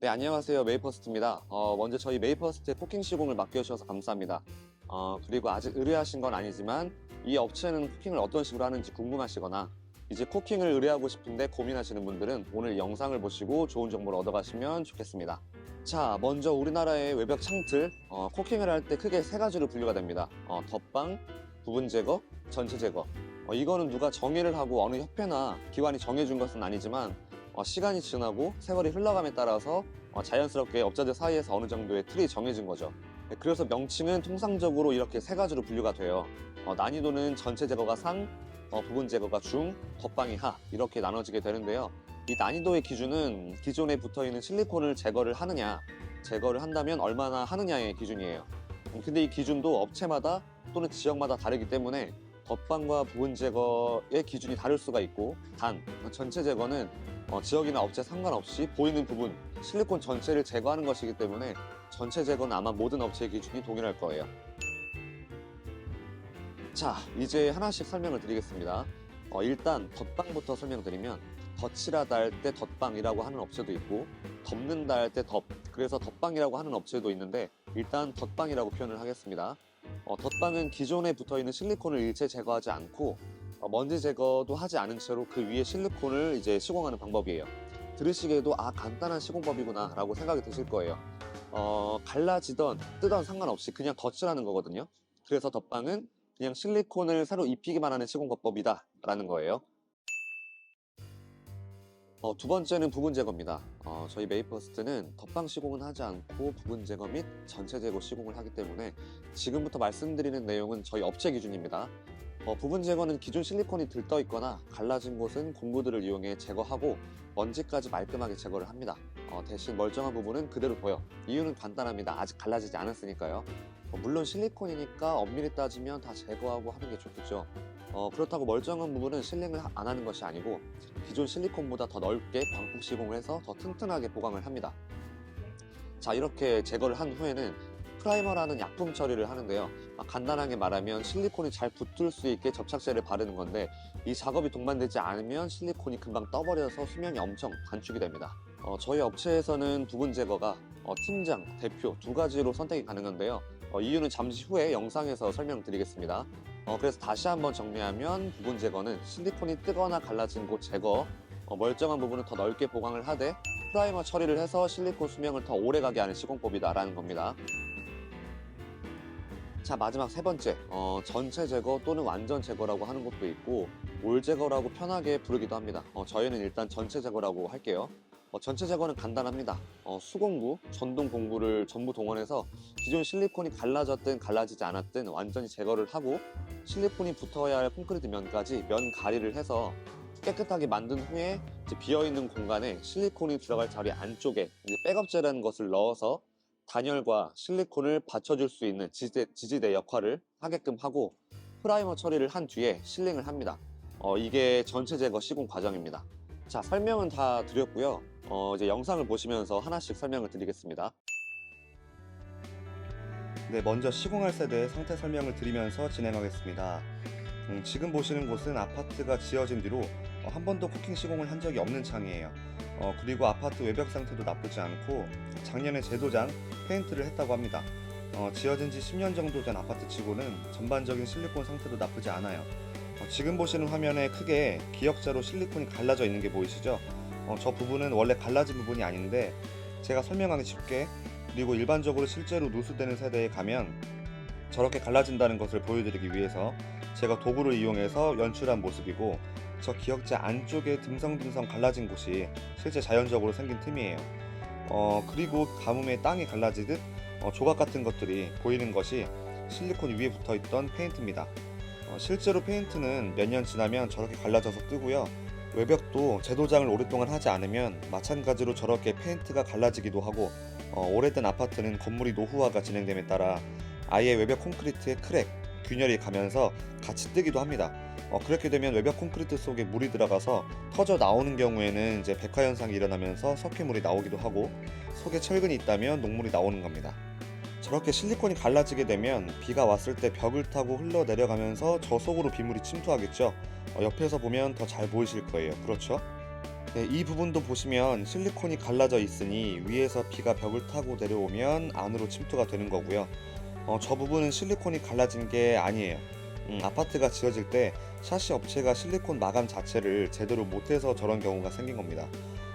네, 안녕하세요. 메이퍼스트입니다. 어, 먼저 저희 메이퍼스트의 쿠킹 시공을 맡겨주셔서 감사합니다. 어, 그리고 아직 의뢰하신 건 아니지만 이 업체는 쿠킹을 어떤 식으로 하는지 궁금하시거나 이제 쿠킹을 의뢰하고 싶은데 고민하시는 분들은 오늘 영상을 보시고 좋은 정보를 얻어가시면 좋겠습니다. 자, 먼저 우리나라의 외벽 창틀, 어, 쿠킹을 할 때 크게 세 가지로 분류가 됩니다. 어, 덧방, 부분 제거, 전체 제거. 어, 이거는 누가 정의를 하고 어느 협회나 기관이 정해준 것은 아니지만 어, 시간이 지나고 세월이 흘러감에 따라서 어, 자연스럽게 업자들 사이에서 어느 정도의 틀이 정해진 거죠. 네, 그래서 명칭은 통상적으로 이렇게 세 가지로 분류가 돼요. 어, 난이도는 전체 제거가 상, 어, 부분 제거가 중, 덧방이 하 이렇게 나눠지게 되는데요. 이 난이도의 기준은 기존에 붙어 있는 실리콘을 제거를 하느냐, 제거를 한다면 얼마나 하느냐의 기준이에요. 음, 근데 이 기준도 업체마다 또는 지역마다 다르기 때문에 덧방과 부분 제거의 기준이 다를 수가 있고 단 전체 제거는 어, 지역이나 업체 상관없이 보이는 부분 실리콘 전체를 제거하는 것이기 때문에 전체 제거는 아마 모든 업체의 기준이 동일할 거예요. 자, 이제 하나씩 설명을 드리겠습니다. 어, 일단 덧방부터 설명드리면 덧칠하다 할 때 덧방이라고 하는 업체도 있고 덮는다 할때 덧, 그래서 덧방이라고 하는 업체도 있는데 일단 덧방이라고 표현을 하겠습니다. 어, 덧방은 기존에 붙어있는 실리콘을 일체 제거하지 않고 어, 먼지 제거도 하지 않은 채로 그 위에 실리콘을 이제 시공하는 방법이에요. 들으시기에도 아 간단한 시공법이구나 라고 생각이 드실 거예요. 어, 갈라지던 뜨던 상관없이 그냥 덧칠하는 거거든요. 그래서 덧방은 그냥 실리콘을 새로 입히기만 하는 시공법이다 라는 거예요. 어, 두 번째는 부분 제거입니다. 어, 저희 메이퍼스트는 덧방 시공은 하지 않고 부분 제거 및 전체 제거 시공을 하기 때문에 지금부터 말씀드리는 내용은 저희 업체 기준입니다. 어, 부분 제거는 기존 실리콘이 들떠 있거나 갈라진 곳은 공구들을 이용해 제거하고 먼지까지 말끔하게 제거를 합니다. 어, 대신 멀쩡한 부분은 그대로 둬요. 이유는 간단합니다. 아직 갈라지지 않았으니까요. 어, 물론 실리콘이니까 엄밀히 따지면 다 제거하고 하는 게 좋겠죠. 어, 그렇다고 멀쩡한 부분은 실링을 하- 안 하는 것이 아니고 기존 실리콘보다 더 넓게 방폭 시공을 해서 더 튼튼하게 보강을 합니다. 자, 이렇게 제거를 한 후에는 프라이머라는 약품 처리를 하는데요. 아, 간단하게 말하면 실리콘이 잘 붙을 수 있게 접착제를 바르는 건데 이 작업이 동반되지 않으면 실리콘이 금방 떠버려서 수명이 엄청 단축이 됩니다. 어, 저희 업체에서는 부분 제거가 어, 팀장, 대표 두 가지로 선택이 가능한데요. 어, 이유는 잠시 후에 영상에서 설명드리겠습니다. 어, 그래서 다시 한번 정리하면 부분 제거는 실리콘이 뜨거나 갈라진 곳 제거, 어, 멀쩡한 부분은 더 넓게 보강을 하되 프라이머 처리를 해서 실리콘 수명을 더 오래 가게 하는 시공법이다라는 겁니다. 자 마지막 세 번째. 어, 전체 제거 또는 완전 제거라고 하는 것도 있고 올 제거라고 편하게 부르기도 합니다. 어, 저희는 일단 전체 제거라고 할게요. 어, 전체 제거는 간단합니다. 어, 수공구, 전동 공구를 전부 동원해서 기존 실리콘이 갈라졌든 갈라지지 않았든 완전히 제거를 하고 실리콘이 붙어야 할 콘크리트 면까지 면 가리를 해서 깨끗하게 만든 후에 비어있는 공간에 실리콘이 들어갈 자리 안쪽에 이제 백업제라는 것을 넣어서 단열과 실리콘을 받쳐줄 수 있는 지지대, 지지대 역할을 하게끔 하고 프라이머 처리를 한 뒤에 실링을 합니다. 어, 이게 전체 제거 시공 과정입니다. 자, 설명은 다 드렸고요. 어, 이제 영상을 보시면서 하나씩 설명을 드리겠습니다. 네, 먼저 시공할 세대의 상태 설명을 드리면서 진행하겠습니다. 음, 지금 보시는 곳은 아파트가 지어진 뒤로 어, 한 번도 쿠킹 시공을 한 적이 없는 창이에요. 어, 그리고 아파트 외벽 상태도 나쁘지 않고 작년에 재도장, 페인트를 했다고 합니다. 어, 지어진 지 10년 정도 된 아파트 치고는 전반적인 실리콘 상태도 나쁘지 않아요. 어, 지금 보시는 화면에 크게 기역자로 실리콘이 갈라져 있는 게 보이시죠? 어, 저 부분은 원래 갈라진 부분이 아닌데 제가 설명하기 쉽게 그리고 일반적으로 실제로 누수되는 세대에 가면 저렇게 갈라진다는 것을 보여드리기 위해서 제가 도구를 이용해서 연출한 모습이고 저 기역자 안쪽에 듬성듬성 갈라진 곳이 실제 자연적으로 생긴 틈이에요. 어, 그리고 가뭄에 땅이 갈라지듯 어, 조각 같은 것들이 보이는 것이 실리콘 위에 붙어 있던 페인트입니다. 어, 실제로 페인트는 몇 년 지나면 저렇게 갈라져서 뜨고요. 외벽도 재도장을 오랫동안 하지 않으면 마찬가지로 저렇게 페인트가 갈라지기도 하고 어, 오래된 아파트는 건물이 노후화가 진행됨에 따라 아예 외벽 콘크리트에 크랙, 균열이 가면서 같이 뜨기도 합니다. 어, 그렇게 되면 외벽 콘크리트 속에 물이 들어가서 터져 나오는 경우에는 이제 백화 현상이 일어나면서 석회물이 나오기도 하고 속에 철근이 있다면 녹물이 나오는 겁니다. 저렇게 실리콘이 갈라지게 되면 비가 왔을 때 벽을 타고 흘러 내려가면서 저 속으로 빗물이 침투하겠죠. 어, 옆에서 보면 더 잘 보이실 거예요. 그렇죠? 네, 이 부분도 보시면 실리콘이 갈라져 있으니 위에서 비가 벽을 타고 내려오면 안으로 침투가 되는 거고요. 어, 저 부분은 실리콘이 갈라진 게 아니에요. 음, 아파트가 지어질 때 샤시 업체가 실리콘 마감 자체를 제대로 못해서 저런 경우가 생긴 겁니다.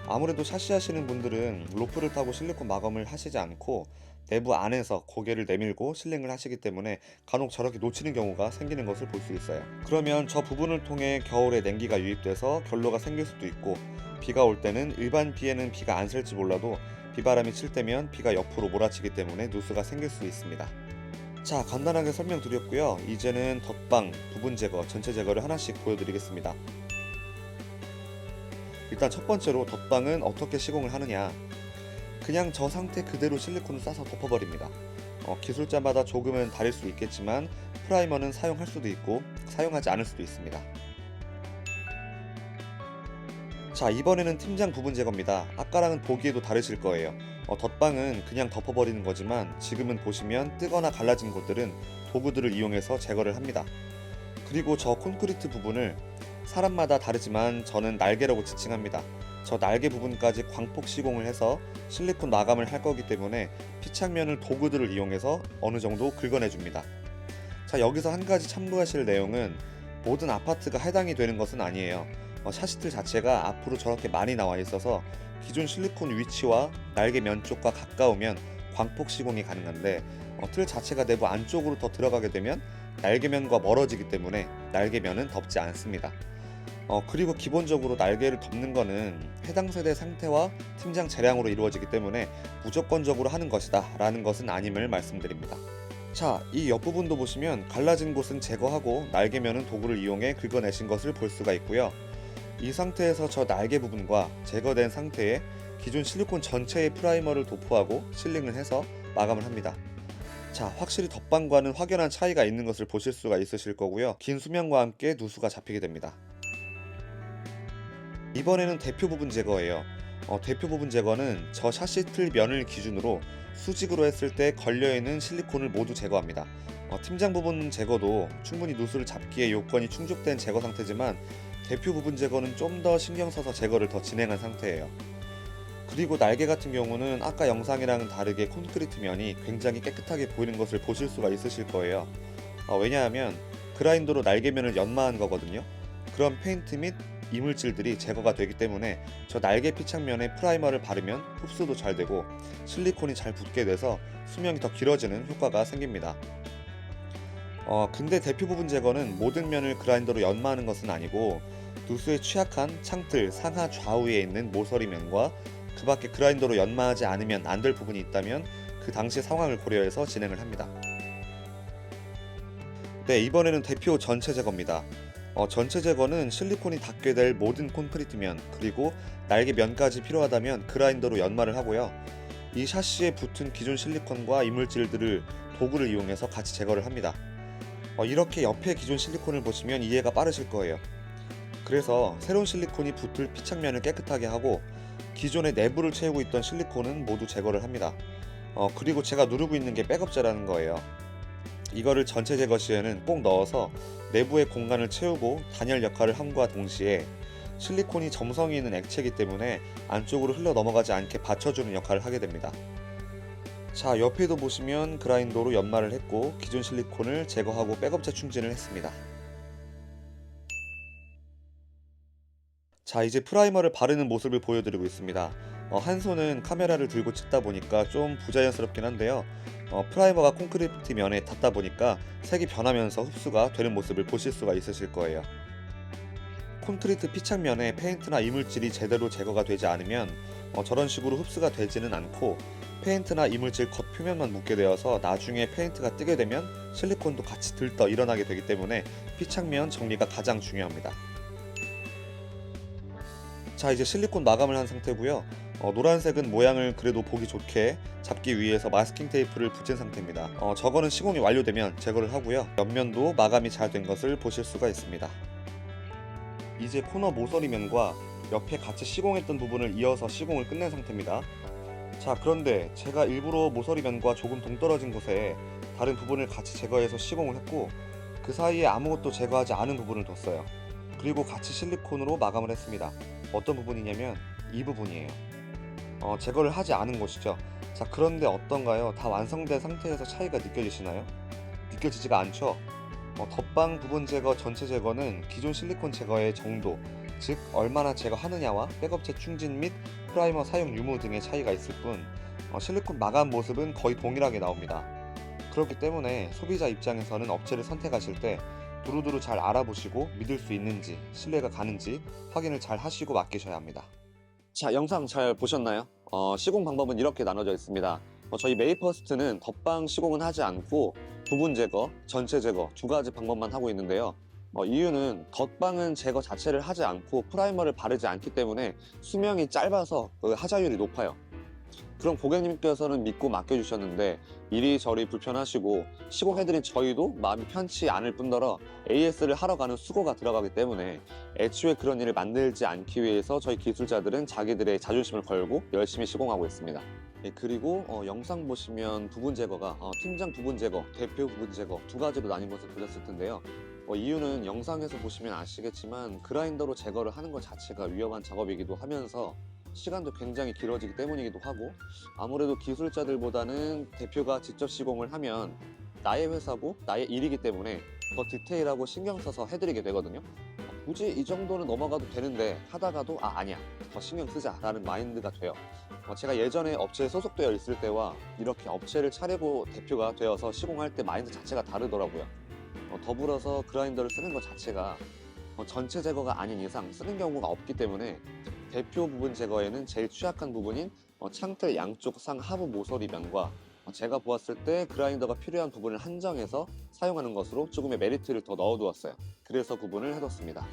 아무래도 샤시 하시는 분들은 로프를 타고 실리콘 마감을 하시지 않고 내부 안에서 고개를 내밀고 실링을 하시기 때문에 간혹 저렇게 놓치는 경우가 생기는 것을 볼 수 있어요. 그러면 저 부분을 통해 겨울에 냉기가 유입돼서 결로가 생길 수도 있고 비가 올 때는 일반 비에는 비가 안 셀지 몰라도 비바람이 칠 때면 비가 옆으로 몰아치기 때문에 누수가 생길 수 있습니다. 자 간단하게 설명드렸고요. 이제는 덧방, 부분 제거, 전체 제거를 하나씩 보여드리겠습니다. 일단 첫 번째로 덧방은 어떻게 시공을 하느냐 그냥 저 상태 그대로 실리콘을 싸서 덮어버립니다. 어, 기술자마다 조금은 다를 수 있겠지만 프라이머는 사용할 수도 있고 사용하지 않을 수도 있습니다. 자 이번에는 팀장 부분 제거입니다. 아까랑은 보기에도 다르실 거예요. 어, 덧방은 그냥 덮어버리는 거지만 지금은 보시면 뜨거나 갈라진 곳들은 도구들을 이용해서 제거를 합니다. 그리고 저 콘크리트 부분을 사람마다 다르지만 저는 날개라고 지칭합니다. 저 날개 부분까지 광폭 시공을 해서 실리콘 마감을 할 거기 때문에 피착면을 도구들을 이용해서 어느 정도 긁어내 줍니다. 자 여기서 한 가지 참고하실 내용은 모든 아파트가 해당이 되는 것은 아니에요. 어, 샤시틀 자체가 앞으로 저렇게 많이 나와 있어서 기존 실리콘 위치와 날개 면 쪽과 가까우면 광폭 시공이 가능한데 어, 틀 자체가 내부 안쪽으로 더 들어가게 되면 날개면과 멀어지기 때문에 날개면은 덮지 않습니다. 어, 그리고 기본적으로 날개를 덮는 거는 해당 세대 상태와 팀장 재량으로 이루어지기 때문에 무조건적으로 하는 것이다 라는 것은 아님을 말씀드립니다. 자, 이 옆부분도 보시면 갈라진 곳은 제거하고 날개면은 도구를 이용해 긁어내신 것을 볼 수가 있고요. 이 상태에서 저 날개 부분과 제거된 상태에 기존 실리콘 전체의 프라이머를 도포하고 실링을 해서 마감을 합니다. 자, 확실히 덧방과는 확연한 차이가 있는 것을 보실 수가 있으실 거고요. 긴 수명과 함께 누수가 잡히게 됩니다. 이번에는 대표 부분 제거예요. 어, 대표 부분 제거는 저 샤시 틀 면을 기준으로 수직으로 했을 때 걸려있는 실리콘을 모두 제거합니다. 어, 팀장 부분 제거도 충분히 누수를 잡기에 요건이 충족된 제거 상태지만 대표 부분 제거는 좀 더 신경 써서 제거를 더 진행한 상태예요. 그리고 날개 같은 경우는 아까 영상이랑은 다르게 콘크리트 면이 굉장히 깨끗하게 보이는 것을 보실 수가 있으실 거예요. 어, 왜냐하면 그라인더로 날개면을 연마한 거거든요. 그런 페인트 및 이물질들이 제거가 되기 때문에 저 날개 피착면에 프라이머를 바르면 흡수도 잘 되고 실리콘이 잘 붙게 돼서 수명이 더 길어지는 효과가 생깁니다. 어, 근데 대표 부분 제거는 모든 면을 그라인더로 연마하는 것은 아니고 누수에 취약한 창틀 상하 좌우에 있는 모서리 면과 그 밖에 그라인더로 연마하지 않으면 안 될 부분이 있다면 그 당시 상황을 고려해서 진행을 합니다. 네, 이번에는 대표 전체 제거입니다. 어, 전체 제거는 실리콘이 닿게 될 모든 콘크리트 면 그리고 날개 면까지 필요하다면 그라인더로 연마를 하고요. 이 샤시에 붙은 기존 실리콘과 이물질들을 도구를 이용해서 같이 제거를 합니다. 어, 이렇게 옆에 기존 실리콘을 보시면 이해가 빠르실 거예요. 그래서 새로운 실리콘이 붙을 피착면을 깨끗하게 하고 기존의 내부를 채우고 있던 실리콘은 모두 제거를 합니다. 어, 그리고 제가 누르고 있는 게 백업제라는 거예요. 이거를 전체 제거 시에는 꼭 넣어서 내부의 공간을 채우고 단열 역할을 함과 동시에 실리콘이 점성이 있는 액체이기 때문에 안쪽으로 흘러 넘어가지 않게 받쳐주는 역할을 하게 됩니다. 자, 옆에도 보시면 그라인더로 연마를 했고 기존 실리콘을 제거하고 백업 재충진을 했습니다. 자, 이제 프라이머를 바르는 모습을 보여드리고 있습니다. 어, 한 손은 카메라를 들고 찍다 보니까 좀 부자연스럽긴 한데요. 어, 프라이머가 콘크리트 면에 닿다 보니까 색이 변하면서 흡수가 되는 모습을 보실 수가 있으실 거예요. 콘크리트 피착면에 페인트나 이물질이 제대로 제거가 되지 않으면 어, 저런 식으로 흡수가 되지는 않고 페인트나 이물질 겉 표면만 묻게 되어서 나중에 페인트가 뜨게 되면 실리콘도 같이 들떠 일어나게 되기 때문에 피착면 정리가 가장 중요합니다. 자 이제 실리콘 마감을 한 상태고요. 어, 노란색은 모양을 그래도 보기 좋게 잡기 위해서 마스킹 테이프를 붙인 상태입니다. 어, 저거는 시공이 완료되면 제거를 하고요. 옆면도 마감이 잘 된 것을 보실 수가 있습니다. 이제 코너 모서리 면과 옆에 같이 시공했던 부분을 이어서 시공을 끝낸 상태입니다. 자 그런데 제가 일부러 모서리면과 조금 동떨어진 곳에 다른 부분을 같이 제거해서 시공을 했고 그 사이에 아무것도 제거하지 않은 부분을 뒀어요. 그리고 같이 실리콘으로 마감을 했습니다. 어떤 부분이냐면 이 부분이에요. 어, 제거를 하지 않은 곳이죠. 자, 그런데 어떤가요? 다 완성된 상태에서 차이가 느껴지시나요? 느껴지지가 않죠? 어, 덧방 부분 제거 전체 제거는 기존 실리콘 제거의 정도, 즉 얼마나 제거하느냐와 백업 재 충진 및 프라이머 사용 유무 등의 차이가 있을 뿐 어, 실리콘 마감 모습은 거의 동일하게 나옵니다. 그렇기 때문에 소비자 입장에서는 업체를 선택하실 때 두루두루 잘 알아보시고 믿을 수 있는지 신뢰가 가는지 확인을 잘 하시고 맡기셔야 합니다. 자, 영상 잘 보셨나요? 어, 시공 방법은 이렇게 나눠져 있습니다. 어, 저희 메이퍼스트는 덧방 시공은 하지 않고 부분 제거, 전체 제거 두 가지 방법만 하고 있는데요. 어, 이유는 덧방은 제거 자체를 하지 않고 프라이머를 바르지 않기 때문에 수명이 짧아서 그 하자율이 높아요. 그럼 고객님께서는 믿고 맡겨주셨는데 이리저리 불편하시고 시공해드린 저희도 마음이 편치 않을 뿐더러 AS를 하러 가는 수고가 들어가기 때문에 애초에 그런 일을 만들지 않기 위해서 저희 기술자들은 자기들의 자존심을 걸고 열심히 시공하고 있습니다. 예, 그리고 어, 영상 보시면 부분 제거가 어, 팀장 부분 제거, 대표 부분 제거 두 가지로 나뉜 것을 보셨을 텐데요. 어, 이유는 영상에서 보시면 아시겠지만 그라인더로 제거를 하는 것 자체가 위험한 작업이기도 하면서 시간도 굉장히 길어지기 때문이기도 하고 아무래도 기술자들보다는 대표가 직접 시공을 하면 나의 회사고 나의 일이기 때문에 더 디테일하고 신경 써서 해드리게 되거든요. 굳이 이 정도는 넘어가도 되는데 하다가도 아 아니야 더 신경 쓰자 라는 마인드가 돼요. 어, 제가 예전에 업체에 소속되어 있을 때와 이렇게 업체를 차리고 대표가 되어서 시공할 때 마인드 자체가 다르더라고요. 어, 더불어서 그라인더를 쓰는 것 자체가 어, 전체 제거가 아닌 이상 쓰는 경우가 없기 때문에 대표 부분 제거에는 제일 취약한 부분인 어, 창틀 양쪽 상하부 모서리 면과 어, 제가 보았을 때 그라인더가 필요한 부분을 한정해서 사용하는 것으로 조금의 메리트를 더 넣어두었어요. 그래서 구분을 해뒀습니다.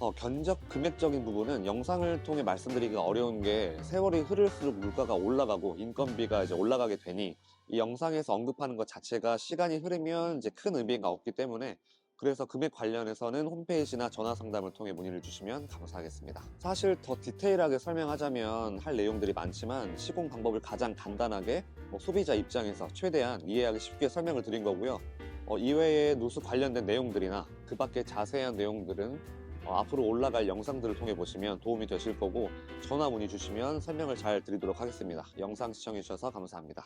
어, 견적 금액적인 부분은 영상을 통해 말씀드리기가 어려운 게 세월이 흐를수록 물가가 올라가고 인건비가 이제 올라가게 되니 이 영상에서 언급하는 것 자체가 시간이 흐르면 이제 큰 의미가 없기 때문에 그래서 금액 관련해서는 홈페이지나 전화 상담을 통해 문의를 주시면 감사하겠습니다. 사실 더 디테일하게 설명하자면 할 내용들이 많지만 시공 방법을 가장 간단하게 뭐 소비자 입장에서 최대한 이해하기 쉽게 설명을 드린 거고요. 어, 이외에 누수 관련된 내용들이나 그 밖에 자세한 내용들은 어, 앞으로 올라갈 영상들을 통해 보시면 도움이 되실 거고 전화 문의 주시면 설명을 잘 드리도록 하겠습니다. 영상 시청해 주셔서 감사합니다.